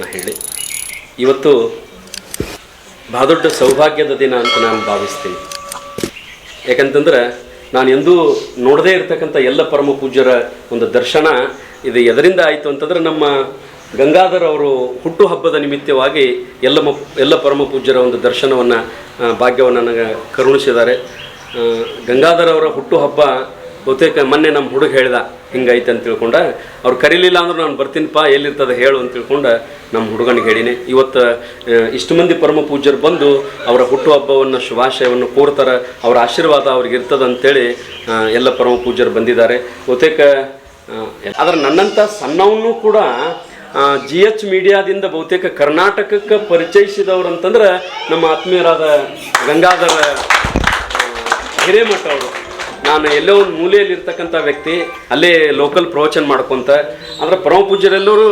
ಮಾತನ್ನು ಹೇಳಿ. ಇವತ್ತು ಬಹಳ ದೊಡ್ಡ ಸೌಭಾಗ್ಯದ ದಿನ ಅಂತ ನಾನು ಭಾವಿಸ್ತೀನಿ. ಯಾಕಂತಂದ್ರೆ ನಾನು ಎಂದೂ ನೋಡದೇ ಇರತಕ್ಕಂಥ ಎಲ್ಲ ಪರಮ ಪೂಜ್ಯರ ಒಂದು ದರ್ಶನ ಇದು ಎದರಿಂದ ಆಯಿತು ಅಂತಂದ್ರೆ ನಮ್ಮ ಗಂಗಾಧರ್ ಅವರು ಹುಟ್ಟುಹಬ್ಬದ ನಿಮಿತ್ತವಾಗಿ ಎಲ್ಲ ಮ, ಎಲ್ಲ ಪರಮ ಪೂಜ್ಯರ ಒಂದು ದರ್ಶನವನ್ನು ಭಾಗ್ಯವನ್ನು ನನಗೆ ಕರುಣಿಸಿದ್ದಾರೆ. ಗಂಗಾಧರ್ ಅವರ ಹುಟ್ಟುಹಬ್ಬ ಬಹುತೇಕ ಮೊನ್ನೆ ನಮ್ಮ ಹುಡುಗ ಹೇಳ್ದ, ಹಿಂಗೈತೆ ಅಂತ ತಿಳ್ಕೊಂಡ, ಅವ್ರು ಕರೀಲಿಲ್ಲ ಅಂದ್ರೆ ನಾನು ಬರ್ತೀನಿಪ್ಪ, ಎಲ್ಲಿರ್ತದೆ ಹೇಳು ಅಂತ ತಿಳ್ಕೊಂಡ ನಮ್ಮ ಹುಡುಗನಿಗೆ ಹೇಳಿನಿ. ಇವತ್ತು ಇಷ್ಟು ಮಂದಿ ಪರಮ ಪೂಜ್ಯರು ಬಂದು ಅವರ ಹುಟ್ಟುಹಬ್ಬವನ್ನು, ಶುಭಾಶಯವನ್ನು ಕೋರ್ತಾರೆ, ಅವರ ಆಶೀರ್ವಾದ ಅವ್ರಿಗೆ ಇರ್ತದೆ ಅಂತೇಳಿ ಎಲ್ಲ ಪರಮ ಪೂಜ್ಯರು ಬಂದಿದ್ದಾರೆ. ಬಹುತೇಕ ಆದರೆ ನನ್ನಂಥ ಸಣ್ಣವನ್ನೂ ಕೂಡ ಜಿ ಎಚ್ ಮೀಡಿಯಾದಿಂದ ಬಹುತೇಕ ಕರ್ನಾಟಕಕ್ಕೆ ಪರಿಚಯಿಸಿದವರು ಅಂತಂದ್ರೆ ನಮ್ಮ ಆತ್ಮೀಯರಾದ ಗಂಗಾಧರ ಹಿರೇಮಠ ಅವರು. ನಾನು ಎಲ್ಲೋ ಒಂದು ಮೂಲೆಯಲ್ಲಿರ್ತಕ್ಕಂಥ ವ್ಯಕ್ತಿ ಅಲ್ಲೇ ಲೋಕಲ್ ಪ್ರವಚನ ಮಾಡ್ಕೊತ ಅಂದ್ರೆ ಪರಮ ಪೂಜ್ಯರೆಲ್ಲರೂ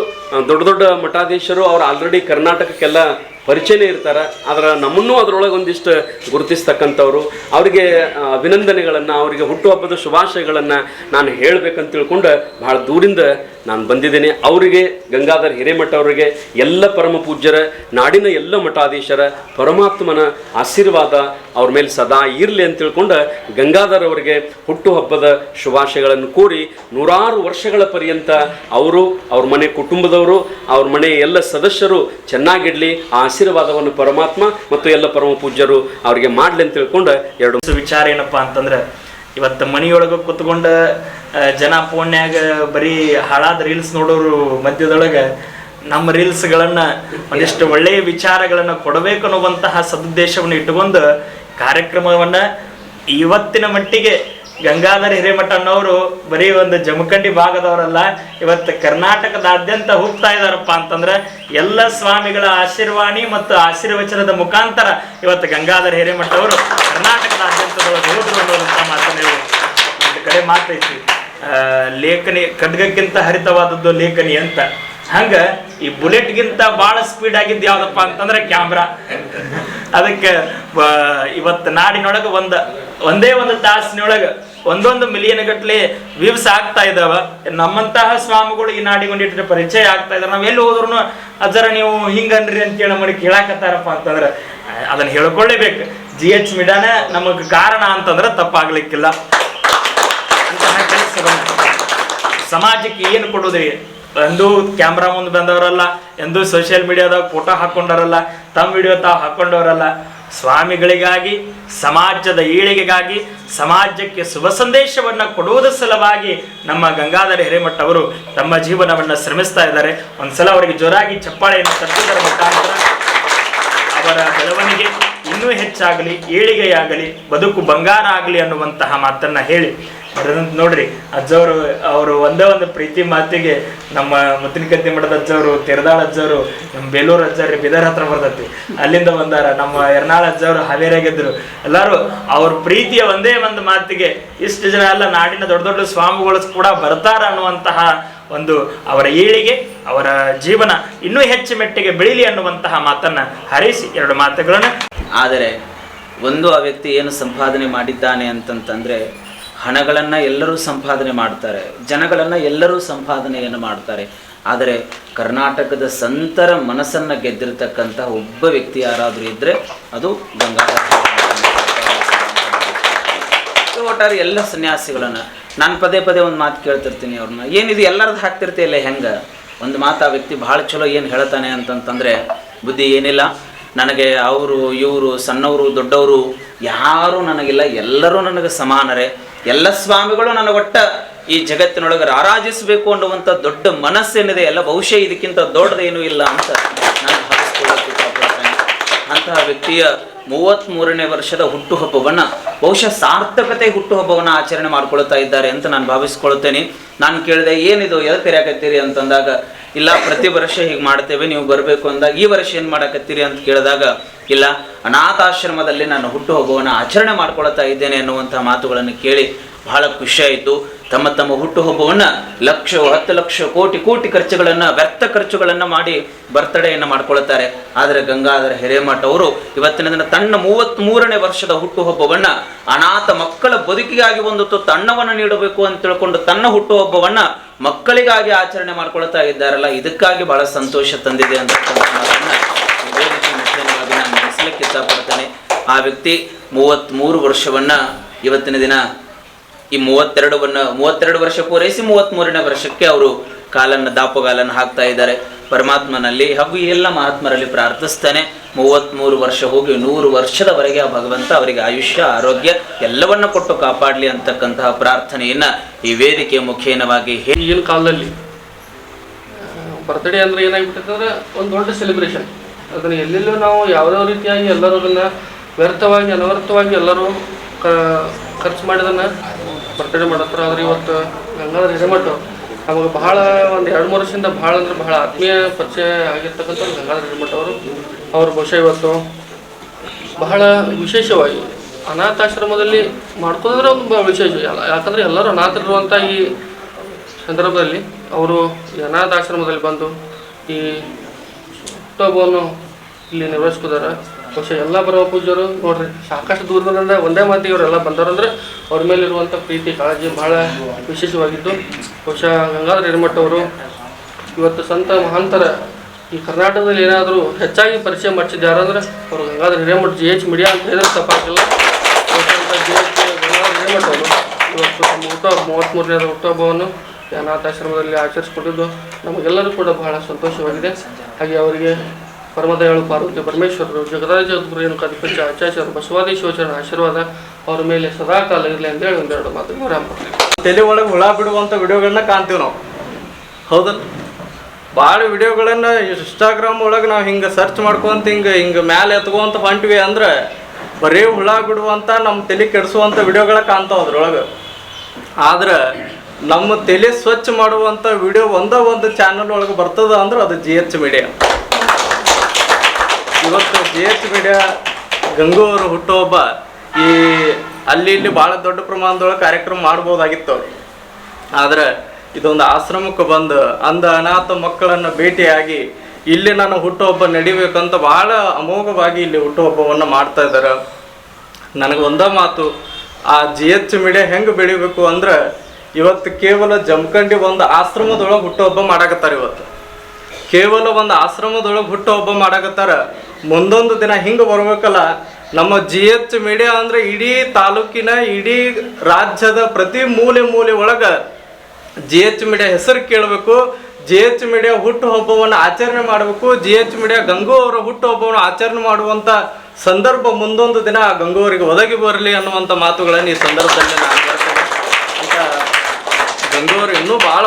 ದೊಡ್ಡ ದೊಡ್ಡ ಮಠಾಧೀಶರು ಅವ್ರು ಆಲ್ರೆಡಿ ಕರ್ನಾಟಕಕ್ಕೆಲ್ಲ ಪರಿಚಯನೇ ಇರ್ತಾರೆ. ಆದ್ರೆ ನಮ್ಮನ್ನು ಅದರೊಳಗೆ ಒಂದಿಷ್ಟು ಗುರುತಿಸ್ತಕ್ಕಂಥವ್ರು. ಅವರಿಗೆ ಅಭಿನಂದನೆಗಳನ್ನು, ಅವರಿಗೆ ಹುಟ್ಟುಹಬ್ಬದ ಶುಭಾಶಯಗಳನ್ನು ನಾನು ಹೇಳಬೇಕಂತ ತಿಳ್ಕೊಂಡು ಭಾಳ ದೂರಿಂದ ನಾನು ಬಂದಿದ್ದೇನೆ. ಅವರಿಗೆ, ಗಂಗಾಧರ್ ಹಿರೇಮಠ ಅವರಿಗೆ, ಎಲ್ಲ ಪರಮ ಪೂಜ್ಯರ, ನಾಡಿನ ಎಲ್ಲ ಮಠಾಧೀಶರ ಪರಮಾತ್ಮನ ಆಶೀರ್ವಾದ ಅವ್ರ ಮೇಲೆ ಸದಾ ಇರಲಿ ಅಂತ ತಿಳ್ಕೊಂಡು ಗಂಗಾಧರ್ ಅವರಿಗೆ ಹುಟ್ಟುಹಬ್ಬದ ಶುಭಾಶಯಗಳನ್ನು ಕೋರಿ ನೂರಾರು ವರ್ಷಗಳ ಪರ್ಯಂತ ಅವರು ಅವ್ರ ಮನೆ ಕುಟುಂಬದವರು ಅವ್ರ ಮನೆ ಎಲ್ಲ ಸದಸ್ಯರು ಚೆನ್ನಾಗಿಡ್ಲಿ ಆ ಆಶೀರ್ವಾದವನ್ನು ಪರಮಾತ್ಮ ಮತ್ತು ಎಲ್ಲ ಪರಮ ಪೂಜ್ಯರು ಅವರಿಗೆ ಮಾಡಲಿ ಅಂತ ತಿಳ್ಕೊಂಡು ಎರಡು ವಿಚಾರ ಏನಪ್ಪಾ ಅಂತಂದ್ರೆ, ಇವತ್ತು ಮನೆಯೊಳಗೆ ಕುತ್ಕೊಂಡ ಜನ ಫೋನ್ಯಾಗ ಬರೀ ಹಾಳಾದ ರೀಲ್ಸ್ ನೋಡೋರು ಮಧ್ಯದೊಳಗ ನಮ್ಮ ರೀಲ್ಸ್ಗಳನ್ನ ಒಂದಿಷ್ಟು ಒಳ್ಳೆಯ ವಿಚಾರಗಳನ್ನ ಕೊಡಬೇಕು ಅನ್ನುವಂತಹ ಸದುದ್ದೇಶವನ್ನು ಇಟ್ಟುಕೊಂಡು ಕಾರ್ಯಕ್ರಮವನ್ನ ಇವತ್ತಿನ ಮಟ್ಟಿಗೆ ಗಂಗಾಧರ ಹಿರೇಮಠ ಅನ್ನೋರು ಬರೀ ಒಂದು ಜಮಖಂಡಿ ಭಾಗದವರಲ್ಲ, ಇವತ್ತು ಕರ್ನಾಟಕದಾದ್ಯಂತ ಹೋಗ್ತಾ ಇದಾರಪ್ಪ ಅಂತಂದ್ರೆ ಎಲ್ಲ ಸ್ವಾಮಿಗಳ ಆಶೀರ್ವಾಣಿ ಮತ್ತು ಆಶೀರ್ವಚನದ ಮುಖಾಂತರ ಇವತ್ತು ಗಂಗಾಧರ ಹಿರೇಮಠ ಅವರು ಕರ್ನಾಟಕದಾದ್ಯಂತದೊಳಗೆ ಹೋದ್ರು ಅನ್ನೋದಂತ ಮಾತನ್ನು ಒಂದು ಕಡೆ ಮಾತೈತಿ. ಲೇಖನಿ, ಖಡ್ಗಕ್ಕಿಂತ ಹರಿತವಾದದ್ದು ಲೇಖನಿ ಅಂತ. ಹಂಗ ಈ ಬುಲೆಟ್ಗಿಂತ ಬಹಳ ಸ್ಪೀಡ್ ಆಗಿದ್ದು ಯಾವ್ದಪ್ಪ ಅಂತಂದ್ರೆ ಕ್ಯಾಮ್ರಾ. ಅದಕ್ಕೆ ಇವತ್ತು ನಾಡಿನೊಳಗೆ ಒಂದ ಒಂದೇ ಒಂದು ತಾಸಿನೊಳಗ ಒಂದೊಂದು ಮಿಲಿಯನ್ ಗಟ್ಲೆ ವ್ಯೂಸ್ ಆಗ್ತಾ ಇದಾವ. ನಮ್ಮಂತಹ ಸ್ವಾಮಿಗಳು ಈ ನಾಡಿಗೆ ಒಂದಿಟ್ಟು ಪರಿಚಯ ಆಗ್ತಾ ಇದಾರೆ. ನಾವ್ ಎಲ್ಲಿ ಹೋದ್ರು ಅಜರ ನೀವು ಹಿಂಗನ್ರಿ ಅಂತೇಳಿ ಮಾಡಿ ಕೇಳಾಕತ್ತಾರಪ್ಪ ಅಂತಂದ್ರೆ, ಅದನ್ನ ಹೇಳ್ಕೊಳ್ಳೇಬೇಕು ಜಿ ಎಚ್ ಮಿಡಾನ ನಮಗ್ ಕಾರಣ ಅಂತಂದ್ರೆ ತಪ್ಪಾಗ್ಲಿಕ್ಕಿಲ್ಲ. ಸಮಾಜಕ್ಕೆ ಏನು ಕೊಡೋದ್ರಿ? ಎಂದೂ ಕ್ಯಾಮ್ರಾ ಮುಂದೆ ಬಂದವರಲ್ಲ, ಎಂದೂ ಸೋಷಿಯಲ್ ಮೀಡಿಯಾದಾಗ ಫೋಟೋ ಹಾಕೊಂಡವರಲ್ಲ, ತಮ್ಮ ವಿಡಿಯೋ ತಾವು ಹಾಕೊಂಡವರಲ್ಲ. ಸ್ವಾಮಿಗಳಿಗಾಗಿ, ಸಮಾಜದ ಏಳಿಗೆಗಾಗಿ ಸಮಾಜಕ್ಕೆ ಶುಭ ಸಂದೇಶವನ್ನು ಕೊಡುವುದರ ಸಲುವಾಗಿ ನಮ್ಮ ಗಂಗಾಧರ ಹಿರೇಮಠ ಅವರು ತಮ್ಮ ಜೀವನವನ್ನು ಶ್ರಮಿಸ್ತಾ ಇದ್ದಾರೆ. ಒಂದ್ಸಲ ಅವರಿಗೆ ಜೋರಾಗಿ ಚಪ್ಪಾಳೆಯನ್ನು ತಟ್ಟುವುದರ ಮುಖಾಂತರ ಅವರ ಬೆಳವಣಿಗೆ ಇನ್ನೂ ಹೆಚ್ಚಾಗಲಿ, ಏಳಿಗೆಯಾಗಲಿ, ಬದುಕು ಬಂಗಾರ ಆಗಲಿ ಅನ್ನುವಂತಹ ಮಾತನ್ನ ಹೇಳಿ ಅದನ್ನ ನೋಡ್ರಿ, ಅಜ್ಜವರು, ಅವರು ಒಂದೇ ಒಂದು ಪ್ರೀತಿ ಮಾತಿಗೆ ನಮ್ಮ ಮುತ್ತಿನಕಂತೆ ಮಠದ ಅಜ್ಜವರು, ತೆರದಾಳ ಅಜ್ಜವರು, ನಮ್ಮ ಬೇಲೂರು ಅಜ್ಜವ್ರಿ, ಬಿದರ್ ಹತ್ರ ಬರ್ತೈತಿ. ಅಲ್ಲಿಂದ ಬಂದಾರ. ನಮ್ಮ ಎರ್ನಾಳ ಅಜ್ಜವರು ಹಾವೇರಿಯಾಗಿದ್ರು. ಎಲ್ಲರೂ ಅವ್ರ ಪ್ರೀತಿಯ ಒಂದೇ ಒಂದು ಮಾತಿಗೆ ಇಷ್ಟು ಜನ ಎಲ್ಲ ನಾಡಿನ ದೊಡ್ಡ ದೊಡ್ಡ ಸ್ವಾಮಿಗಳು ಕೂಡ ಬರ್ತಾರ ಅನ್ನುವಂತಹ ಒಂದು ಅವರ ಏಳಿಗೆ, ಅವರ ಜೀವನ ಇನ್ನೂ ಹೆಚ್ಚು ಮೆಟ್ಟಿಗೆ ಬೆಳೀಲಿ ಅನ್ನುವಂತಹ ಮಾತನ್ನ ಹರಿಸಿ ಎರಡು ಮಾತುಗಳನ್ನ. ಆದರೆ, ಒಂದು ಆ ವ್ಯಕ್ತಿ ಏನು ಸಂಪಾದನೆ ಮಾಡಿದ್ದಾನೆ ಅಂತಂತಂದರೆ ಹಣಗಳನ್ನು ಎಲ್ಲರೂ ಸಂಪಾದನೆ ಮಾಡ್ತಾರೆ, ಜನಗಳನ್ನು ಎಲ್ಲರೂ ಸಂಪಾದನೆಯನ್ನು ಮಾಡ್ತಾರೆ. ಆದರೆ ಕರ್ನಾಟಕದ ಸಂತರ ಮನಸ್ಸನ್ನು ಗೆದ್ದಿರತಕ್ಕಂತಹ ಒಬ್ಬ ವ್ಯಕ್ತಿ ಯಾರಾದರೂ ಇದ್ದರೆ ಅದು ಗಂಗಾಧರ ಒಟ್ಟಾರೆ ಎಲ್ಲ ಸನ್ಯಾಸಿಗಳನ್ನ, ನಾನು ಪದೇ ಪದೇ ಒಂದು ಮಾತು ಕೇಳ್ತಿರ್ತೀನಿ ಅವ್ರನ್ನ ಏನಿದು ಎಲ್ಲರದ್ದು ಹಾಕ್ತಿರ್ತಿಯಲ್ಲ ಹೆಂಗೆ? ಒಂದು ಮಾತು ಆ ವ್ಯಕ್ತಿ ಭಾಳ ಚಲೋ ಏನು ಹೇಳ್ತಾನೆ ಅಂತಂತಂದರೆ, ಬುದ್ಧಿ ಏನಿಲ್ಲ. ನನಗೆ ಅವರು, ಇವರು, ಸಣ್ಣವರು, ದೊಡ್ಡವರು ಯಾರೂ ನನಗಿಲ್ಲ, ಎಲ್ಲರೂ ನನಗೆ ಸಮಾನರೇ. ಎಲ್ಲ ಸ್ವಾಮಿಗಳು ನನ್ನ ಒಟ್ಟ ಈ ಜಗತ್ತಿನೊಳಗೆ ರಾರಾಜಿಸಬೇಕು ಅನ್ನುವಂಥ ದೊಡ್ಡ ಮನಸ್ಸೇನಿದೆ, ಎಲ್ಲ ಬಹುಶಃ ಇದಕ್ಕಿಂತ ದೊಡ್ಡದೇನೂ ಇಲ್ಲ ಅಂತ ನಾನು ಭಾವಿಸ್ಕೊಳ್ಳೋಕೆ ಅಂತಹ ವ್ಯಕ್ತಿಯ ಮೂವತ್ತ್ಮೂರನೇ ವರ್ಷದ ಹುಟ್ಟುಹಬ್ಬವನ್ನು ಬಹುಶಃ ಸಾರ್ಥಕತೆ ಹುಟ್ಟುಹಬ್ಬವನ್ನು ಆಚರಣೆ ಮಾಡ್ಕೊಳ್ತಾ ಇದ್ದಾರೆ ಅಂತ ನಾನು ಭಾವಿಸ್ಕೊಳ್ತೇನೆ ನಾನು ಕೇಳಿದೆ, ಏನಿದು ಎಲ್ಲಿ ಕರೆಯಾಕತ್ತೀರಿ ಅಂತಂದಾಗ ಇಲ್ಲ, ಪ್ರತಿ ವರ್ಷ ಹೀಗೆ ಮಾಡ್ತೇವೆ, ನೀವು ಬರಬೇಕು ಅಂದಾಗ ಈ ವರ್ಷ ಏನು ಮಾಡಕತ್ತೀರಿ ಅಂತ ಕೇಳಿದಾಗ, ಇಲ್ಲ, ಅನಾಥಾಶ್ರಮದಲ್ಲಿ ನಾನು ಹುಟ್ಟುಹಬ್ಬವನ್ನು ಆಚರಣೆ ಮಾಡ್ಕೊಳ್ತಾ ಇದ್ದೇನೆ ಅನ್ನುವಂಥ ಮಾತುಗಳನ್ನು ಕೇಳಿ ಬಹಳ ಖುಷಿಯಾಯಿತು. ತಮ್ಮ ತಮ್ಮ ಹುಟ್ಟುಹಬ್ಬವನ್ನು ಲಕ್ಷ, ಹತ್ತು ಲಕ್ಷ, ಕೋಟಿ ಕೋಟಿ ಖರ್ಚುಗಳನ್ನು, ವ್ಯರ್ಥ ಖರ್ಚುಗಳನ್ನು ಮಾಡಿ ಬರ್ತಡೆಯನ್ನು ಮಾಡ್ಕೊಳ್ತಾರೆ. ಆದರೆ ಗಂಗಾಧರ ಹಿರೇಮಠ ಅವರು ಇವತ್ತಿನ ದಿನ ತನ್ನ ಮೂವತ್ತ್ ಮೂರನೇ ವರ್ಷದ ಹುಟ್ಟುಹಬ್ಬವನ್ನು ಅನಾಥ ಮಕ್ಕಳ ಬದುಕಿಗಾಗಿ ಒಂದು ತುತ್ತು ನೀಡಬೇಕು ಅಂತ ತಿಳ್ಕೊಂಡು ತನ್ನ ಹುಟ್ಟುಹಬ್ಬವನ್ನು ಮಕ್ಕಳಿಗಾಗಿ ಆಚರಣೆ ಮಾಡ್ಕೊಳ್ತಾ ಇದ್ದಾರಲ್ಲ, ಇದಕ್ಕಾಗಿ ಬಹಳ ಸಂತೋಷ ತಂದಿದೆ ಅಂತ ನಾನು ನೆನೆಸ್ಲಿಕ್ಕೆ ಇಷ್ಟಪಡ್ತೇನೆ. ಆ ವ್ಯಕ್ತಿ ಮೂವತ್ತ್ಮೂರು ವರ್ಷವನ್ನ ಇವತ್ತಿನ ದಿನ ಈ ಮೂವತ್ತೆರಡವನ್ನ ಮೂವತ್ತೆರಡು ವರ್ಷ ಪೂರೈಸಿ ಮೂವತ್ತ್ಮೂರನೇ ವರ್ಷಕ್ಕೆ ಅವರು ಕಾಲನ್ನು, ದಾಪುಗಾಲನ್ನು ಹಾಕ್ತಾ ಇದ್ದಾರೆ. ಪರಮಾತ್ಮನಲ್ಲಿ ಹಾಗೂ ಎಲ್ಲ ಮಹಾತ್ಮರಲ್ಲಿ ಪ್ರಾರ್ಥಿಸ್ತಾನೆ. ಮೂವತ್ತ್ಮೂರು ವರ್ಷ ಹೋಗಿ ನೂರು ವರ್ಷದವರೆಗೆ ಆ ಭಗವಂತ ಅವರಿಗೆ ಆಯುಷ್ಯ, ಆರೋಗ್ಯ ಎಲ್ಲವನ್ನ ಕೊಟ್ಟು ಕಾಪಾಡಲಿ ಅಂತಕ್ಕಂತಹ ಪ್ರಾರ್ಥನೆಯನ್ನ ಈ ವೇದಿಕೆ ಮುಖೇನವಾಗಿ ಈಗಿನ ಕಾಲದಲ್ಲಿ ಬರ್ತ್ಡೇ ಅಂದ್ರೆ ಏನಾಗ್ಬಿಟ್ಟಿದೆ ಒಂದು ದೊಡ್ಡ ಸೆಲೆಬ್ರೇಷನ್ ಅದನ್ನ ಎಲ್ಲೆಲ್ಲೂ ನಾವು ಯಾವುದೋ ರೀತಿಯಾಗಿ ಎಲ್ಲರೂ ಅದನ್ನ ವ್ಯರ್ಥವಾಗಿ, ಅನವರ್ಥವಾಗಿ ಎಲ್ಲರೂ ಖರ್ಚು ಮಾಡಿದನ್ನ ಬರ್ತ್ಡೇ ಮಾಡತ್ತಾರ ಆದ್ರೆ ಇವತ್ತು ಗಂಗಾಧರ ಹಿರೇಮಠ ನಮಗೆ ಬಹಳ ಒಂದು ಎರಡು ಮೂರು ವರ್ಷದಿಂದ ಭಾಳ ಅಂದ್ರೆ ಬಹಳ ಆತ್ಮೀಯ ಪರಿಚಯ ಆಗಿರ್ತಕ್ಕಂಥ ಗಂಗಾಧರ ಹಿರೇಮಠ ಅವರು. ಅವರು ಬಹುಶಃ ಇವತ್ತು ಬಹಳ ವಿಶೇಷವಾಗಿ ಅನಾಥಾಶ್ರಮದಲ್ಲಿ ಮಾಡ್ಕೊಂಡ್ರೆ ಒಂದು ವಿಶೇಷ. ಯಾಕಂದ್ರೆ ಎಲ್ಲರೂ ಅನಾಥರಿರುವಂಥ ಈ ಸಂದರ್ಭದಲ್ಲಿ ಅವರು ಈ ಅನಾಥಾಶ್ರಮದಲ್ಲಿ ಬಂದು ಈ ಹುಟ್ಟುಹಬ್ಬವನ್ನು ಇಲ್ಲಿ ನಿರ್ವಹಿಸ್ಕೋದಾರ ಬಹುಶಃ ಎಲ್ಲ ಬರೋ ಪೂಜರು ನೋಡ್ರಿ, ಸಾಕಷ್ಟು ದೂರದಿಂದ ಒಂದೇ ಮಾತಿಗೆ ಇವರೆಲ್ಲ ಬಂದವರಂದ್ರೆ ಅವ್ರ ಮೇಲೆ ಇರುವಂತ ಪ್ರೀತಿ, ಕಾಳಜಿ ಬಹಳ ವಿಶೇಷವಾಗಿದ್ದು, ಬಹುಶಃ ಗಂಗಾಧರ ಹಿರಮಠ ಅವರು ಇವತ್ತು ಸಂತ ಮಹಾಂತರ ಈ ಕರ್ನಾಟಕದಲ್ಲಿ ಏನಾದರೂ ಹೆಚ್ಚಾಗಿ ಪರಿಚಯ ಮಾಡಿಸಿದ್ದು ಯಾರಂದ್ರೆ ಅವರು Gangadhar Hiremath G H media ಅಂತ ಹೇಳಿದ್ರೆ ತಪ್ಪಾಗಿಲ್ಲ ಜಿ ಎಚ್ ಇವತ್ತು ತಮ್ಮ ಹುಟ್ಟುಹಬ್ಬ ಮೂವತ್ತ್ಮೂರನೇದ ಹುಟ್ಟುಹಬ್ಬವನ್ನು ಅನಾಥಾಶ್ರಮದಲ್ಲಿ ಆಚರಿಸ್ಕೊಂಡಿದ್ದು, ನಮಗೆಲ್ಲರೂ ಕೂಡ ಬಹಳ ಸಂತೋಷವಾಗಿದೆ. ಹಾಗೆ ಅವರಿಗೆ ಪರಮದಯಾಳು ಪಾರ್ವತಿ ಪರಮೇಶ್ವರರು ಜಗರಾಜ ಜಗದ್ಗುರು ರೇಣುಕ ಆಚಾರ್ಯರು ಬಸವಾದಿ ಶಿವಚರಣ ಆಶೀರ್ವಾದ ಅವ್ರ ಮೇಲೆ ಸದಾಕಾಲ ಇರಲಿ ಅಂತೇಳಿ ಒಂದೆರಡು ಮಾತು ವಿರಾಮ. ತಲೆ ಒಳಗೆ ಹುಳ ಬಿಡುವಂಥ ವಿಡಿಯೋಗಳನ್ನ ಕಾಣ್ತೀವಿ ನಾವು. ಹೌದಲ್ಲ? ಭಾಳ ವಿಡಿಯೋಗಳನ್ನು ಇನ್ಸ್ಟಾಗ್ರಾಮ್ ಒಳಗೆ ನಾವು ಹಿಂಗೆ ಸರ್ಚ್ ಮಾಡ್ಕೊಂತ ಹಿಂಗೆ ಹಿಂಗೆ ಮ್ಯಾಲೆ ಎತ್ಕೊಂತ ಹೊಂಟ್ವಿ ಅಂದ್ರೆ ಬರೀ ಹುಳ ಬಿಡುವಂಥ ನಮ್ಮ ತಲೆ ಕೆಡಿಸುವಂಥ ವಿಡಿಯೋಗಳ ಕಾಣ್ತಾವ ಅದ್ರೊಳಗೆ. ಆದ್ರೆ ನಮ್ಮ ತಲೆ ಸ್ವಚ್ಛ ಮಾಡುವಂಥ ವಿಡಿಯೋ ಒಂದೇ ಒಂದು ಚಾನಲ್ ಒಳಗೆ ಬರ್ತದ ಅಂದ್ರೆ ಅದು ಜಿ ಎಚ್ ಮೀಡಿಯಾ ಇವತ್ತು ಜಿ ಎಚ್ ಮೀಡಿಯಾ ಗಂಗು ಅವರು ಹುಟ್ಟುಹಬ್ಬ ಈ ಅಲ್ಲಿ ಇಲ್ಲಿ ಭಾಳ ದೊಡ್ಡ ಪ್ರಮಾಣದೊಳಗೆ ಕಾರ್ಯಕ್ರಮ ಮಾಡ್ಬೋದಾಗಿತ್ತು. ಆದರೆ ಇದೊಂದು ಆಶ್ರಮಕ್ಕೆ ಬಂದು ಅಂದ ಅನಾಥ ಮಕ್ಕಳನ್ನು ಭೇಟಿಯಾಗಿ ಇಲ್ಲಿ ನನ್ನ ಹುಟ್ಟುಹಬ್ಬ ನಡಿಬೇಕಂತ ಭಾಳ ಅಮೋಘವಾಗಿ ಇಲ್ಲಿ ಹುಟ್ಟುಹಬ್ಬವನ್ನು ಮಾಡ್ತಾ ಇದ್ದಾರೆ. ನನಗೆ ಒಂದೇ ಮಾತು, ಆ ಜಿ ಎಚ್ ಮೀಡಿಯಾ ಹೆಂಗೆ ಬೆಳಿಬೇಕು ಅಂದ್ರೆ ಇವತ್ತು ಕೇವಲ ಜಮಖಂಡಿ ಒಂದು ಆಶ್ರಮದೊಳಗೆ ಹುಟ್ಟುಹಬ್ಬ ಮಾಡಾಕತ್ತಾರೆ ಇವತ್ತು. ಕೇವಲ ಒಂದು ಆಶ್ರಮದೊಳಗೆ ಹುಟ್ಟು ಹಬ್ಬ ಮಾಡಕತ್ತಾರ ಮುಂದೊಂದು ದಿನ ಹಿಂಗೆ ಬರಬೇಕಲ್ಲ, ನಮ್ಮ ಜಿ ಎಚ್ ಮೀಡಿಯಾ ಅಂದ್ರೆ ಇಡೀ ತಾಲೂಕಿನ, ಇಡೀ ರಾಜ್ಯದ ಪ್ರತಿ ಮೂಲೆ ಮೂಲೆ ಒಳಗೆ ಜಿ ಎಚ್ ಮೀಡಿಯಾ ಹೆಸರು ಕೇಳಬೇಕು. ಜಿ ಎಚ್ ಮೀಡಿಯಾ ಹುಟ್ಟು ಹಬ್ಬವನ್ನು ಆಚರಣೆ ಮಾಡಬೇಕು. ಜಿ ಎಚ್ ಮೀಡಿಯಾ ಗಂಗು ಅವರ ಹುಟ್ಟು ಹಬ್ಬವನ್ನು ಆಚರಣೆ ಮಾಡುವಂತ ಸಂದರ್ಭ ಮುಂದೊಂದು ದಿನ ಗಂಗು ಅವರಿಗೆ ಒದಗಿ ಬರಲಿ ಅನ್ನುವಂಥ ಮಾತುಗಳನ್ನು ಈ ಸಂದರ್ಭದಲ್ಲಿ ನಾನು ಇನ್ನೂ ಭಾಳ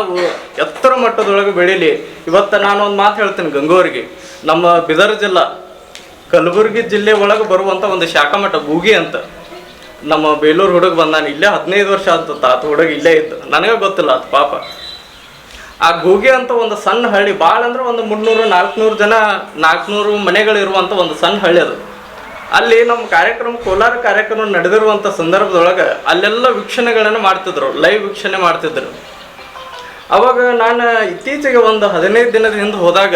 ಎತ್ತರ ಮಟ್ಟದೊಳಗೆ ಬೆಳೀಲಿ. ಇವತ್ತು ನಾನು ಒಂದು ಮಾತು ಹೇಳ್ತೀನಿ ಗಂಗೋರಿಗೆ ನಮ್ಮ ಬಿದರ್ ಜಿಲ್ಲಾ ಕಲಬುರಗಿ ಜಿಲ್ಲೆ ಒಳಗೆ ಬರುವಂಥ ಒಂದು ಶಾಖಮಠ ಬೂಗಿ ಅಂತ. ನಮ್ಮ ಬೇಲೂರು ಹುಡುಗ ಬಂದಾನ ಇಲ್ಲೇ ಹದಿನೈದು ವರ್ಷ ಅಂತ ತಾತ ಹುಡುಗ ಇಲ್ಲೇ ಇತ್ತು ನನಗೆ ಗೊತ್ತಿಲ್ಲ ಅದು ಪಾಪ. ಆ ಗೂಗಿ ಅಂತ ಒಂದು ಸಣ್ಣ ಹಳ್ಳಿ ಭಾಳ ಅಂದ್ರೆ ಒಂದು ಮುನ್ನೂರು, ನಾಲ್ಕುನೂರು ಜನ, ನಾಲ್ಕುನೂರು ಮನೆಗಳಿರುವಂಥ ಒಂದು ಸಣ್ಣ ಹಳ್ಳಿ ಅದು. ಅಲ್ಲಿ ನಮ್ಮ ಕಾರ್ಯಕ್ರಮ, ಕೋಲಾರ ಕಾರ್ಯಕ್ರಮ ನಡೆದಿರುವಂಥ ಸಂದರ್ಭದೊಳಗೆ ಅಲ್ಲೆಲ್ಲ ವೀಕ್ಷಣೆಗಳನ್ನು ಮಾಡ್ತಿದ್ರು, ಲೈವ್ ವೀಕ್ಷಣೆ ಮಾಡ್ತಿದ್ರು. ಅವಾಗ ನಾನು ಇತ್ತೀಚೆಗೆ ಒಂದು ಹದಿನೈದು ದಿನದ ಹಿಂದೆ ಹೋದಾಗ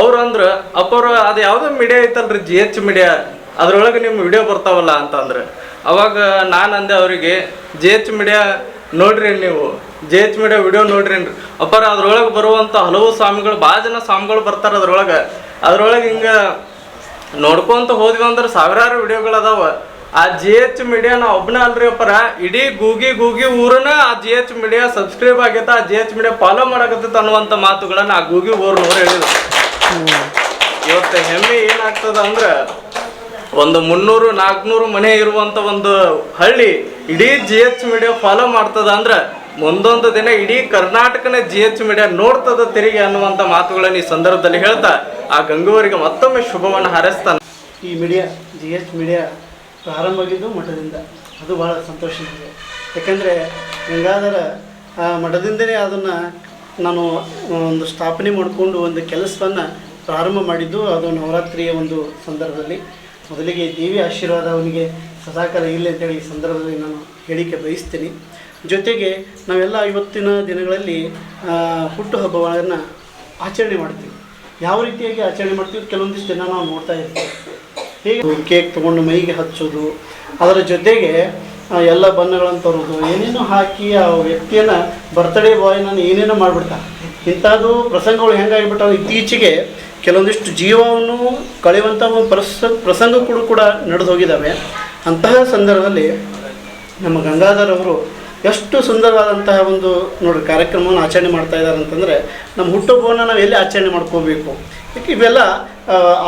ಅವ್ರು ಅಂದ್ರೆ ಅಪ್ಪರು ಅದು ಯಾವುದೋ ಮೀಡಿಯಾ ಐತಲ್ರಿ ಜಿ ಎಚ್ ಮೀಡಿಯಾ ಅದ್ರೊಳಗೆ ನಿಮ್ಮ ವಿಡಿಯೋ ಬರ್ತಾವಲ್ಲ ಅಂತಂದ್ರೆ ಅವಾಗ ನಾನು ಅಂದೆ ಅವರಿಗೆ ಜಿ ಎಚ್ ಮೀಡಿಯಾ ನೋಡ್ರಿ ನೀವು. ಜಿ ಎಚ್ ಮೀಡಿಯಾ ವಿಡಿಯೋ ನೋಡ್ರಿ ಅಪ್ಪರ ಅದ್ರೊಳಗೆ ಬರುವಂಥ ಹಲವು ಸ್ವಾಮಿಗಳು ಭಾಳ ಜನ ಸ್ವಾಮಿಗಳು ಬರ್ತಾರೆ ಅದ್ರೊಳಗೆ. ಅದ್ರೊಳಗೆ ಹಿಂಗೆ ನೋಡ್ಕೊಂತ ಹೋದ್ವಿ ಅಂದ್ರೆ ಸಾವಿರಾರು ವಿಡಿಯೋಗಳು ಅದಾವ. ಆ ಜಿ ಎಚ್ ಮೀಡಿಯಾ ನಾ ಒಬ್ಬನ ಅಲ್ರಿ ಅಪ್ಪರ ಇಡೀ ಗೂಗಿ ಗೂಗಿ ಊರನ್ನ ಆ ಜಿ ಎಚ್ ಮೀಡಿಯಾ ಸಬ್ಸ್ಕ್ರೈಬ್ ಆಗೈತೆ, ಆ ಜಿ ಎಚ್ ಮೀಡಿಯಾ ಫಾಲೋ ಮಾಡಕತ್ತೈತೆ ಅನ್ನುವಂಥ ಮಾತುಗಳನ್ನು ಆ ಗೂಗಿ ಊರ್ನವ್ರು ಹೇಳಿದ್ರು. ಇವತ್ತು ಹೆಮ್ಮೆ ಏನಾಗ್ತದ ಅಂದ್ರೆ ಒಂದು ಮುನ್ನೂರು, ನಾಲ್ಕುನೂರು ಮನೆ ಇರುವಂತ ಒಂದು ಹಳ್ಳಿ ಇಡೀ ಜಿ ಎಚ್ ಮೀಡಿಯಾ ಫಾಲೋ ಮಾಡ್ತದ ಅಂದ್ರೆ ಮುಂದೊಂದು ದಿನ ಇಡೀ ಕರ್ನಾಟಕನ ಜಿ ಎಚ್ ಮೀಡಿಯಾ ನೋಡ್ತದ ತೆರಿಗೆ ಅನ್ನುವಂತ ಮಾತುಗಳನ್ನ ಈ ಸಂದರ್ಭದಲ್ಲಿ ಹೇಳ್ತಾ ಆ ಗಂಗೋರಿಗೆ ಮತ್ತೊಮ್ಮೆ ಶುಭವನ್ನು ಹಾರೈಸ್ತಾನೆ. ಈ ಮೀಡಿಯಾ ಜಿ ಎಚ್ ಮೀಡಿಯಾ ಪ್ರಾರಂಭ ಆಗಿದ್ದು ಮಠದಿಂದ. ಅದು ಬಹಳ ಸಂತೋಷ ಯಾಕಂದ್ರೆ ಯಾಕಂದರೆ ಆ ಮಠದಿಂದಲೇ ಅದನ್ನು ನಾನು ಒಂದು ಸ್ಥಾಪನೆ ಮಾಡಿಕೊಂಡು ಒಂದು ಕೆಲಸವನ್ನು ಪ್ರಾರಂಭ ಮಾಡಿದ್ದು ಅದು ನವರಾತ್ರಿಯ ಒಂದು ಸಂದರ್ಭದಲ್ಲಿ. ಮೊದಲಿಗೆ ದೇವಿ ಆಶೀರ್ವಾದ ಅವನಿಗೆ ಸದಾಕಾಲ ಇರಲಿ ಅಂತೇಳಿ ಈ ಸಂದರ್ಭದಲ್ಲಿ ನಾನು ಹೇಳಿಕೆ ಬಯಸ್ತೀನಿ. ಜೊತೆಗೆ ನಾವೆಲ್ಲ ಇವತ್ತಿನ ದಿನಗಳಲ್ಲಿ ಹುಟ್ಟು ಹಬ್ಬವನ್ನು ಆಚರಣೆ ಮಾಡ್ತೀವಿ. ಯಾವ ರೀತಿಯಾಗಿ ಆಚರಣೆ ಮಾಡ್ತೀವಿ ಕೆಲವೊಂದಿಷ್ಟು ಜನ ನಾವು ನೋಡ್ತಾ ಇರ್ತೀವಿ. ಹೇಗೆ ಕೇಕ್ ತೊಗೊಂಡು ಮೈಗೆ ಹಚ್ಚೋದು, ಅದರ ಜೊತೆಗೆ ಎಲ್ಲ ಬಣ್ಣಗಳನ್ನು ತರೋದು, ಏನೇನೋ ಹಾಕಿ ಆ ವ್ಯಕ್ತಿಯನ್ನು ಬರ್ತ್ಡೇ ನಾನು ಏನೇನೋ ಮಾಡಿಬಿಡ್ತಾರೆ ಇಂಥದ್ದು ಪ್ರಸಂಗಗಳು ಹೆಂಗಾಗಿಬಿಟ್ಟಾವ ಇತ್ತೀಚೆಗೆ ಕೆಲವೊಂದಿಷ್ಟು ಜೀವವನ್ನು ಕಳೆಯುವಂಥ ಒಂದು ಪ್ರಸ ಪ್ರಸಂಗ ಕೂಡ ಕೂಡ ನಡೆದು ಹೋಗಿದ್ದಾವೆ ಅಂತಹ ಸಂದರ್ಭದಲ್ಲಿ ನಮ್ಮ ಗಂಗಾಧರ್ ಅವರು ಎಷ್ಟು ಸುಂದರವಾದಂತಹ ಒಂದು ನೋಡಿ ಕಾರ್ಯಕ್ರಮವನ್ನು ಆಚರಣೆ ಮಾಡ್ತಾ ಇದ್ದಾರೆ ಅಂತಂದರೆ ನಮ್ಮ ಹುಟ್ಟುಹಬ್ಬವನ್ನು ನಾವು ಎಲ್ಲಿ ಆಚರಣೆ ಮಾಡ್ಕೋಬೇಕು? ಯಾಕೆ ಇವೆಲ್ಲ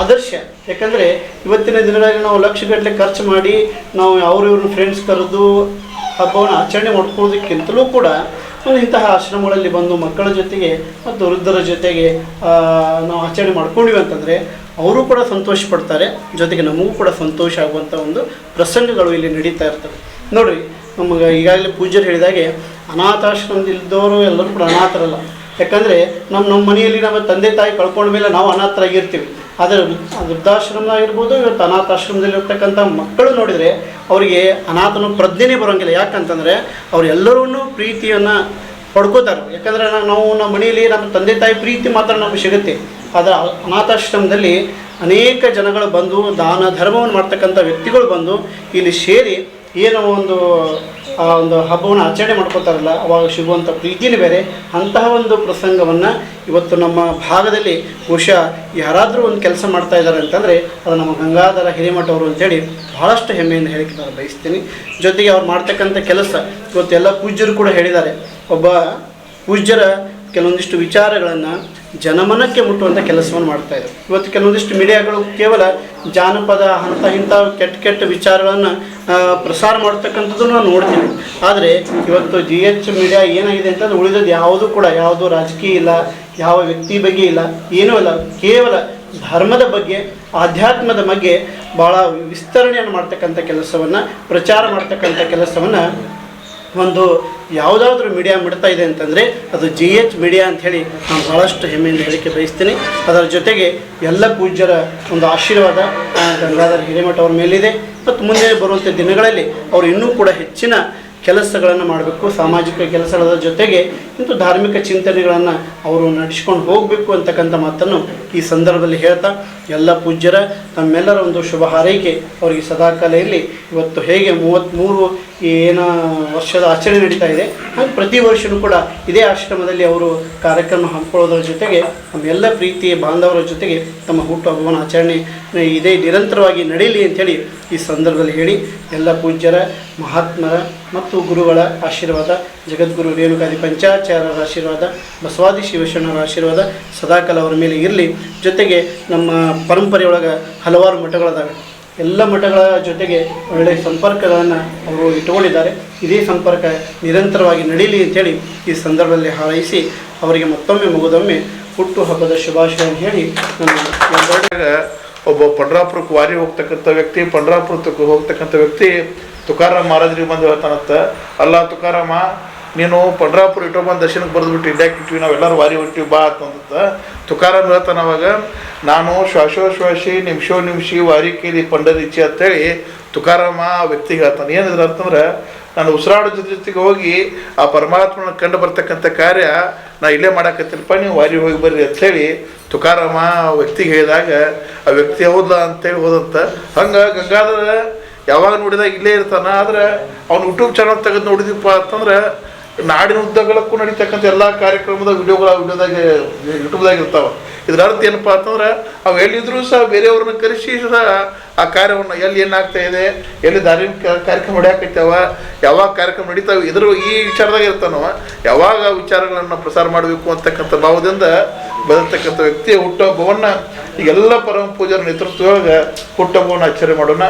ಆದರ್ಶ. ಯಾಕಂದರೆ ಇವತ್ತಿನ ದಿನಗಳಲ್ಲಿ ನಾವು ಲಕ್ಷಗಟ್ಟಲೆ ಖರ್ಚು ಮಾಡಿ ನಾವು ಅವ್ರ ಇವ್ರನ್ನ ಫ್ರೆಂಡ್ಸ್ ಕರೆದು ಹಬ್ಬವನ್ನು ಆಚರಣೆ ಮಾಡ್ಕೊಳ್ಳೋದಕ್ಕಿಂತಲೂ ಕೂಡ ಇಂತಹ ಆಶ್ರಮಗಳಲ್ಲಿ ಬಂದು ಮಕ್ಕಳ ಜೊತೆಗೆ ಮತ್ತು ವೃದ್ಧರ ಜೊತೆಗೆ ನಾವು ಆಚರಣೆ ಮಾಡ್ಕೊಂಡಿವಿ ಅಂತಂದರೆ ಅವರು ಕೂಡ ಸಂತೋಷ ಪಡ್ತಾರೆ. ಜೊತೆಗೆ ನಮಗೂ ಕೂಡ ಸಂತೋಷ ಆಗುವಂಥ ಒಂದು ಪ್ರಸಂಗಗಳು ಇಲ್ಲಿ ನಡೀತಾ ಇರ್ತವೆ. ನೋಡಿರಿ, ನಮಗೆ ಈಗಾಗಲೇ ಪೂಜ್ಯರು ಹೇಳಿದಾಗೆ ಅನಾಥಾಶ್ರಮದಲ್ಲಿದ್ದವರು ಎಲ್ಲರೂ ಕೂಡ ಅನಾಥರಲ್ಲ. ಯಾಕಂದರೆ ನಮ್ಮ ನಮ್ಮ ಮನೆಯಲ್ಲಿ ನಮ್ಮ ತಂದೆ ತಾಯಿ ಕಳ್ಕೊಂಡ ಮೇಲೆ ನಾವು ಅನಾಥರಾಗಿರ್ತೀವಿ. ಆದರೆ ವೃದ್ಧ- ವೃದ್ಧಾಶ್ರಮ ಆಗಿರ್ಬೋದು ಇವತ್ತು ಅನಾಥಾಶ್ರಮದಲ್ಲಿ ಇರ್ತಕ್ಕಂಥ ಮಕ್ಕಳು ನೋಡಿದರೆ ಅವರಿಗೆ ಅನಾಥನ ಪ್ರಜ್ಞೆನೇ ಬರೋಂಗಿಲ್ಲ. ಯಾಕಂತಂದರೆ ಅವರೆಲ್ಲರೂ ಪ್ರೀತಿಯನ್ನು ಪಡ್ಕೋತಾರೆ. ಯಾಕಂದರೆ ನಾವು ನಮ್ಮ ಮನೆಯಲ್ಲಿ ನಮ್ಮ ತಂದೆ ತಾಯಿ ಪ್ರೀತಿ ಮಾತ್ರ ನಮಗೆ ಸಿಗುತ್ತೆ. ಆದರೆ ಅನಾಥಾಶ್ರಮದಲ್ಲಿ ಅನೇಕ ಜನಗಳು ಬಂದು ದಾನ ಧರ್ಮವನ್ನು ಮಾಡ್ತಕ್ಕಂಥ ವ್ಯಕ್ತಿಗಳು ಬಂದು ಇಲ್ಲಿ ಸೇರಿ ಏನೋ ಒಂದು ಆ ಒಂದು ಹಬ್ಬವನ್ನು ಆಚರಣೆ ಮಾಡ್ಕೋತಾರಲ್ಲ, ಅವಾಗ ಸಿಗುವಂಥ ಪ್ರೀತಿನೇ ಬೇರೆ ಅಂತಹ ಒಂದು ಪ್ರಸಂಗವನ್ನು ಇವತ್ತು ನಮ್ಮ ಭಾಗದಲ್ಲಿ ಬಹುಶಃ ಯಾರಾದರೂ ಒಂದು ಕೆಲಸ ಮಾಡ್ತಾ ಇದ್ದಾರೆ ಅಂತಂದರೆ, ಅದು ನಮ್ಮ ಗಂಗಾಧರ ಹಿರೇಮಠ ಅವರು ಅಂತೇಳಿ ಬಹಳಷ್ಟು ಹೆಮ್ಮೆಯಿಂದ ಹೇಳಿಕೆ ನಾನು ಬಯಸ್ತೀನಿ. ಜೊತೆಗೆ ಅವ್ರು ಮಾಡ್ತಕ್ಕಂಥ ಕೆಲಸ, ಇವತ್ತು ಎಲ್ಲ ಪೂಜ್ಯರು ಕೂಡ ಹೇಳಿದ್ದಾರೆ. ಒಬ್ಬ ಪೂಜ್ಯರ ಕೆಲವೊಂದಿಷ್ಟು ವಿಚಾರಗಳನ್ನು ಜನಮನಕ್ಕೆ ಮುಟ್ಟುವಂಥ ಕೆಲಸವನ್ನು ಮಾಡ್ತಾ ಇದ್ದಾರೆ. ಇವತ್ತು ಕೆಲವೊಂದಿಷ್ಟು ಮೀಡಿಯಾಗಳು ಕೇವಲ ಜಾನಪದ ಅಂತ ಇಂಥ ಕೆಟ್ಟ ಕೆಟ್ಟ ವಿಚಾರಗಳನ್ನು ಪ್ರಸಾರ ಮಾಡ್ತಕ್ಕಂಥದ್ದು ನಾವು ನೋಡ್ತೀವಿ. ಆದರೆ ಇವತ್ತು ಜಿ ಎಚ್ ಮೀಡಿಯಾ ಏನಾಗಿದೆ ಅಂತಂದ್ರೆ ಉಳಿದದ್ದು ಯಾವುದು ಕೂಡ, ಯಾವುದು ರಾಜಕೀಯ ಇಲ್ಲ, ಯಾವ ವ್ಯಕ್ತಿ ಬಗ್ಗೆ ಇಲ್ಲ, ಏನೂ ಅಲ್ಲ. ಕೇವಲ ಧರ್ಮದ ಬಗ್ಗೆ, ಆಧ್ಯಾತ್ಮದ ಬಗ್ಗೆ ಭಾಳ ವಿಸ್ತರಣೆಯನ್ನು ಮಾಡ್ತಕ್ಕಂಥ ಕೆಲಸವನ್ನು, ಪ್ರಚಾರ ಮಾಡ್ತಕ್ಕಂಥ ಕೆಲಸವನ್ನು ಒಂದು ಯಾವುದಾದ್ರೂ ಮೀಡಿಯಾ ಬಿಡ್ತಾ ಇದೆ ಅಂತಂದರೆ ಅದು ಜಿ ಎಚ್ ಮೀಡಿಯಾ ಅಂತ ಹೇಳಿ ನಾನು ಭಾಳಷ್ಟು ಹೆಮ್ಮೆಯಿಂದ ಹೇಳಿಕೆ ಬಯಸ್ತೀನಿ. ಅದರ ಜೊತೆಗೆ ಎಲ್ಲ ಪೂಜ್ಯರ ಒಂದು ಆಶೀರ್ವಾದ ಗಂಗಾಧರ ಹಿರೇಮಠ ಅವ್ರ ಮೇಲಿದೆ. ಮತ್ತು ಮುಂದೆ ಬರುವಂಥ ದಿನಗಳಲ್ಲಿ ಅವರು ಇನ್ನೂ ಕೂಡ ಹೆಚ್ಚಿನ ಕೆಲಸಗಳನ್ನು ಮಾಡಬೇಕು, ಸಾಮಾಜಿಕ ಕೆಲಸಗಳ ಜೊತೆಗೆ ಇಂಥ ಧಾರ್ಮಿಕ ಚಿಂತನೆಗಳನ್ನು ಅವರು ನಡೆಸ್ಕೊಂಡು ಹೋಗಬೇಕು ಅಂತಕ್ಕಂಥ ಮಾತನ್ನು ಈ ಸಂದರ್ಭದಲ್ಲಿ ಹೇಳ್ತಾ, ಎಲ್ಲ ಪೂಜ್ಯರ ತಮ್ಮೆಲ್ಲರ ಒಂದು ಶುಭ ಹಾರೈಕೆ ಅವರಿಗೆ ಸದಾಕಾಲ ಇಲ್ಲಿ ಇವತ್ತು ಹೇಗೆ ಮೂವತ್ತ್ಮೂರು ಏನು ವರ್ಷದ ಆಚರಣೆ ನಡೀತಾ ಇದೆ, ಹಾಗೆ ಪ್ರತಿ ವರ್ಷವೂ ಕೂಡ ಇದೇ ಆಶ್ರಮದಲ್ಲಿ ಅವರು ಕಾರ್ಯಕ್ರಮ ಹಮ್ಮಿಕೊಳ್ಳೋದ್ರ ಜೊತೆಗೆ ನಮ್ಮೆಲ್ಲ ಪ್ರೀತಿಯ ಬಾಂಧವರ ಜೊತೆಗೆ ತಮ್ಮ ಹುಟ್ಟುಹಬ್ಬವನ್ನು ಆಚರಣೆ ಇದೇ ನಿರಂತರವಾಗಿ ನಡೆಯಲಿ ಅಂಥೇಳಿ ಈ ಸಂದರ್ಭದಲ್ಲಿ ಹೇಳಿ ಎಲ್ಲ ಪೂಜ್ಯರ, ಮಹಾತ್ಮರ ಮತ್ತು ಗುರುಗಳ ಆಶೀರ್ವಾದ, ಜಗದ್ಗುರು ರೇಣುಕಾದಿ ಪಂಚಾಚಾರ್ಯರ ಆಶೀರ್ವಾದ, ಬಸವಾದಿ ಶಿವಶರಣರ ಆಶೀರ್ವಾದ ಸದಾಕಾಲ ಅವರ ಮೇಲೆ ಇರಲಿ. ಜೊತೆಗೆ ನಮ್ಮ ಪರಂಪರೆಯೊಳಗೆ ಹಲವಾರು ಮಠಗಳದಾವೆ. ಎಲ್ಲ ಮಠಗಳ ಜೊತೆಗೆ ಒಳ್ಳೆಯ ಸಂಪರ್ಕಗಳನ್ನು ಅವರು ಇಟ್ಟುಕೊಂಡಿದ್ದಾರೆ. ಇದೇ ಸಂಪರ್ಕ ನಿರಂತರವಾಗಿ ನಡೀಲಿ ಅಂತೇಳಿ ಈ ಸಂದರ್ಭದಲ್ಲಿ ಹಾರೈಸಿ ಅವರಿಗೆ ಮತ್ತೊಮ್ಮೆ, ಮುಗಿದೊಮ್ಮೆ ಹುಟ್ಟು ಹಬ್ಬದ ಶುಭಾಶಯ ಹೇಳಿ ನಾನು ಆಗ ಒಬ್ಬ ಪಂಡ್ರಾಪುರಕ್ಕೆ ವಾರಿ ಹೋಗ್ತಕ್ಕಂಥ ವ್ಯಕ್ತಿ, ಪಂಡ್ರಾಪುರಕ್ಕೆ ಹೋಗ್ತಕ್ಕಂಥ ವ್ಯಕ್ತಿ ತುಕಾರಾಮ್ ಮಹಾರಾಜ್ರಿಗೆ ಬಂದು ಹೇಳ್ತಾನತ್ತ. ಅಲ್ಲ ತುಕಾರಾಮ, ನೀನು ಪಂಡ್ರಾಪುರ ಇಟ್ಟೋ ಬಂದು ದರ್ಶನಕ್ಕೆ ಬರೆದ್ಬಿಟ್ಟು ಇಂಡ್ಯಾಕ್ ಇಟ್ವಿ ನಾವೆಲ್ಲರೂ ವಾರಿ ಹೊಂಟಿವಿ, ಬಾ ಅಂತಂದಂತ ತುಕಾರಾಮ್ ಹೇಳ್ತಾನ ಅವಾಗ, ನಾನು ಶ್ವಾಸೋಶ್ವಾಸಿ ನಿಮಿಷೋ ನಿಮಿಷಿ ವಾರಿ ಕೇಳಿ ಪಂಡರಿಚಿ ಅಂತೇಳಿ ತುಕಾರಾಮ ವ್ಯಕ್ತಿಗೆ ಹೇಳ್ತಾನೆ. ಏನಿದ್ರ ಅಂತಂದ್ರೆ ನಾನು ಉಸಿರಾಡೋ ಜೊತೆ ಜೊತೆಗೆ ಹೋಗಿ ಆ ಪರಮಾತ್ಮನ ಕಂಡು ಬರ್ತಕ್ಕಂಥ ಕಾರ್ಯ ನಾ ಇಲ್ಲೇ ಮಾಡಾಕತ್ತೀನಪ್ಪ, ನೀವು ವಾರಿ ಹೋಗಿ ಬರ್ರಿ ಅಂಥೇಳಿ ತುಕಾರಾಮ ವ್ಯಕ್ತಿಗೆ ಹೇಳಿದಾಗ, ಆ ವ್ಯಕ್ತಿ ಹೌದಾ ಅಂತೇಳಿ ಹೋದಂತ, ಹಂಗೆ ಗಂಗಾಧರ ಯಾವಾಗ ನೋಡಿದಾಗ ಇಲ್ಲೇ ಇರ್ತಾನ, ಆದ್ರೆ ಅವ್ನು ಯೂಟ್ಯೂಬ್ ಚಾನಲ್ ತೆಗೆದು ನೋಡಿದಿಪ್ಪ ಅಂತಂದ್ರೆ ನಾಡಿನ ಉದ್ದಗಳಕ್ಕೂ ನಡೀತಕ್ಕಂಥ ಎಲ್ಲ ಕಾರ್ಯಕ್ರಮದ ವಿಡಿಯೋಗಳ ವಿಡಿಯೋದಾಗ ಯೂಟ್ಯೂಬ್ದಾಗ ಇರ್ತಾವ ಇದ್ರ ಅರ್ಥ ಏನಪ್ಪ ಅಂತಂದ್ರೆ, ಅವು ಎಲ್ಲಿದ್ರು ಸಹ ಬೇರೆಯವ್ರನ್ನ ಕರೆಸಿ ಸಹ ಆ ಕಾರ್ಯವನ್ನು ಎಲ್ಲಿ ಏನಾಗ್ತಾ ಇದೆ, ಎಲ್ಲಿ ಧಾರ್ಮಿಕ ಕಾರ್ಯಕ್ರಮ ನಡೆಯಾಕೈತವ ಯಾವಾಗ ಕಾರ್ಯಕ್ರಮ ನಡೀತಾವೆ, ಇದ್ರ ಈ ವಿಚಾರದಾಗ ಇರ್ತಾನೋ ಯಾವಾಗ ಆ ವಿಚಾರಗಳನ್ನು ಪ್ರಸಾರ ಮಾಡಬೇಕು ಅಂತಕ್ಕಂಥ ಭಾವದಿಂದ ಬದರ್ತಕ್ಕಂಥ ವ್ಯಕ್ತಿಯ ಹುಟ್ಟುಹಬ್ಬವನ್ನು ಈಗೆಲ್ಲ ಪರಮ ಪೂಜಾರ ನೇತೃತ್ವದೊಳಗೆ ಹುಟ್ಟುಹಬ್ಬವನ್ನು ಆಚರಣೆ ಮಾಡೋಣ.